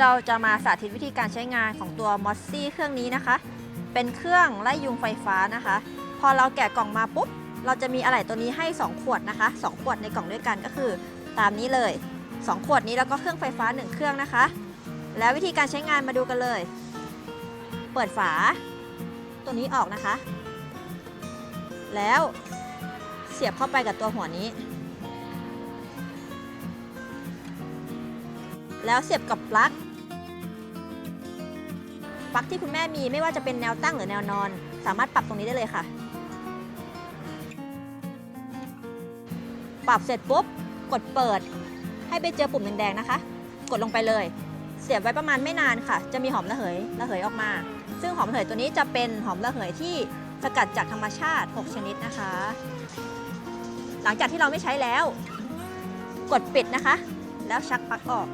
เราจะมาสาธิตวิธีการใช้งานของตัวมอสซี่เครื่องนี้นะคะ เป็นเครื่องไล่ยุงไฟฟ้านะคะ พอเราแกะกล่องมาปุ๊บ เราจะมีอะไหล่ตัวนี้ให้ 2 ขวดนะคะ 2 ขวดในกล่องด้วยกันก็คือตามนี้เลย 2 ขวดนี้แล้วก็เครื่องไฟฟ้า 1 เครื่องนะคะ แล้ววิธีการใช้งานมาดูกันเลย เปิดฝา ตัวนี้ออกนะคะ แล้วเสียบเข้าไปกับตัวหัวนี้แล้วเสียบกับปลั๊ก ลั๊กที่คุณแม่มีไม่ว่าจะเป็นแนวตั้งหรือแนวนอน สามารถปรับตรงนี้ได้เลยค่ะ ปรับเสร็จปุ๊บ กดเปิด ให้ไปเจอปุ่มแดงๆนะคะ กดลงไปเลย เสียบไว้ประมาณไม่นานค่ะ จะมีหอมระเหยระเหยออกมา ซึ่งหอมระเหยตัวนี้จะเป็นหอมระเหยที่สกัดจากธรรมชาติ 6 ชนิดนะคะ หลังจากที่เราไม่ใช้แล้ว กดปิดนะคะ แล้วชักปลั๊กออก